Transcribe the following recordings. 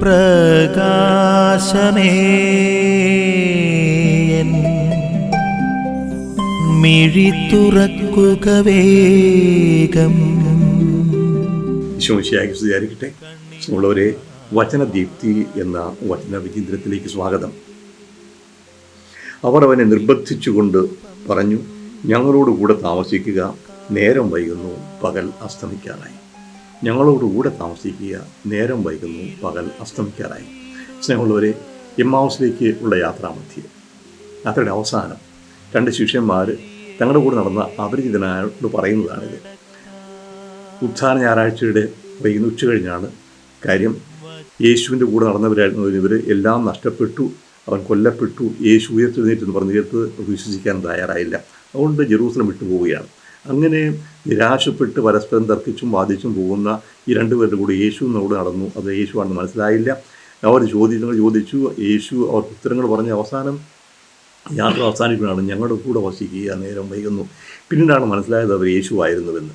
പ്രകാശമേ. മിഴി വേഗം. ശോശിയായി വിചാരിക്കട്ടെ ഉള്ളവരെ വചനദീപ്തി എന്ന വചന വിചിന്തനത്തിലേക്ക് സ്വാഗതം. അവർ അവനെ നിർബന്ധിച്ചുകൊണ്ട് പറഞ്ഞു ഞങ്ങളോട് കൂടെ താമസിക്കുക നേരം വൈകുന്നു പകൽ അസ്തമിക്കാറായി ഞങ്ങളോട് കൂടെ താമസിക്കുക നേരം വൈകുന്നു പകൽ അസ്തമിക്കാറായി. സ്നേഹമുള്ളവരെ എമ്മാവസിലേക്ക് ഉള്ള യാത്രാമധ്യേ. യാത്രയുടെ അവസാനം രണ്ട് ശിഷ്യന്മാർ തങ്ങളുടെ കൂടെ നടന്ന അപരിചിതനായോട് പറയുന്നതാണിത്. ഉത്ഥാന ഞായറാഴ്ചയുടെ വൈകുന്ന ഉച്ച കഴിഞ്ഞാണ് കാര്യം. യേശുവിന്റെ കൂടെ നടന്നവരായിരുന്നു ഇവർ എല്ലാം നഷ്ടപ്പെട്ടു. അവൻ കൊല്ലപ്പെട്ടു. യേശു ഉയർത്തെഴുന്നേറ്റ് എന്ന് പറഞ്ഞു വിശ്വസിക്കാൻ തയ്യാറായില്ല. അതുകൊണ്ട് ജെറൂസലം വിട്ടു പോവുകയാണ് അങ്ങനെ നിരാശപ്പെട്ട് പരസ്പരം തർക്കിച്ചും വാദിച്ചും പോകുന്ന ഈ രണ്ടുപേരുടെ കൂടെ യേശു എന്നോട് നടന്നു. അത് യേശുവാണെന്ന് മനസ്സിലായില്ല. അവർ ചോദ്യങ്ങൾ ചോദിച്ചു. യേശു അവർക്ക് ഉത്തരങ്ങൾ പറഞ്ഞ അവസാനം യാത്ര അവസാനിക്കുകയാണ് ഞങ്ങളുടെ കൂടെ വസിക്കുക നേരം വൈകുന്നു. പിന്നീടാണ് മനസ്സിലായത് അവർ യേശുവായിരുന്നുവെന്ന്.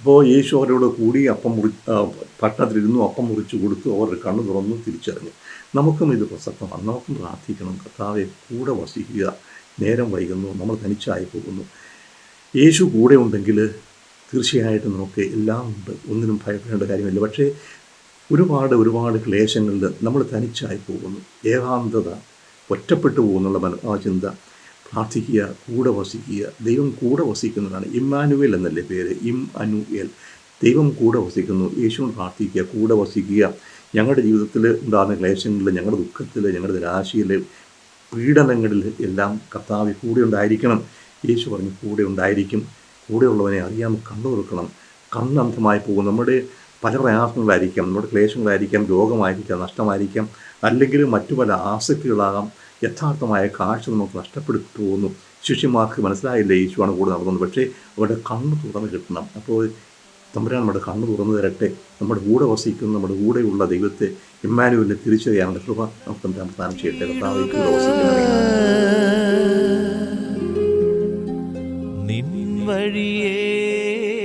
അപ്പോൾ യേശു അവരോട് കൂടി അപ്പം മുറി പട്ടണത്തിലിരുന്നു. അപ്പം മുറിച്ച് കൊടുത്തു. അവരുടെ കണ്ണു തുറന്നു തിരിച്ചറിഞ്ഞു. നമുക്കും ഇത് പ്രസക്തമാണ്. നമുക്കും പ്രാർത്ഥിക്കണം. കർത്താവെ കൂടെ വസിക്കുക. നേരം വൈകുന്നു. നമ്മൾ തനിച്ചായി പോകുന്നു. യേശു കൂടെ ഉണ്ടെങ്കിൽ തീർച്ചയായിട്ടും നമുക്ക് എല്ലാം ഉണ്ട്. ഒന്നിനും ഭയപ്പെടേണ്ട കാര്യമില്ല. പക്ഷേ ഒരുപാട് ഒരുപാട് ക്ലേശങ്ങളിൽ നമ്മൾ തനിച്ചായി പോകുന്നു. ഏകാന്തത ഒറ്റപ്പെട്ടു പോകുന്നുള്ള മന ചിന്ത പ്രാർത്ഥിക്കുക കൂടെ വസിക്കുക ദൈവം കൂടെ വസിക്കുന്നതാണ്. ഇമ്മാനുവേൽ എന്നല്ലേ പേര്? ഇം അനുവേൽ ദൈവം കൂടെ വസിക്കുന്നു. യേശുവിനെ പ്രാർത്ഥിക്കുക കൂടെ വസിക്കുക. ഞങ്ങളുടെ ജീവിതത്തിൽ ഉണ്ടാകുന്ന ക്ലേശങ്ങളിൽ ഞങ്ങളുടെ ദുഃഖത്തിൽ ഞങ്ങളുടെ നിരാശയിൽ പീഡനങ്ങളിൽ എല്ലാം കർത്താവ് കൂടെ ഉണ്ടായിരിക്കണം. യേശു പറഞ്ഞു കൂടെ ഉണ്ടായിരിക്കും കൂടെയുള്ളവനെ അറിയാൻ കണ്ണു തുറക്കണം. കണ്ണന്ധമായി പോകും. നമ്മുടെ പല പ്രയാസങ്ങളായിരിക്കാം നമ്മുടെ ക്ലേശങ്ങളായിരിക്കാം രോഗമായിരിക്കാം നഷ്ടമായിരിക്കാം. അല്ലെങ്കിൽ മറ്റു പല ആസക്തികളാകാം. യഥാർത്ഥമായ കാഴ്ച നമുക്ക് നഷ്ടപ്പെട്ടു പോകുന്നു ശിഷ്യന്മാർക്ക് മനസ്സിലായില്ല യേശുവാണ് കൂടെ നടന്നത്. പക്ഷേ അവരുടെ കണ്ണ് തുറന്ന് കിട്ടണം. അപ്പോൾ തമ്പുരാൻ നമ്മുടെ കണ്ണ് തുറന്നു തരട്ടെ. നമ്മുടെ കൂടെ വസിക്കുന്ന നമ്മുടെ കൂടെയുള്ള ദൈവത്തെ ഇമ്മാനുവലിനെ തിരിച്ചറിയാനുള്ള കൃപ നമുക്ക് തമ്പുരാൻ പ്രദാനം ചെയ്യട്ടെ. വസിക്കുന്നവരെ வழியே.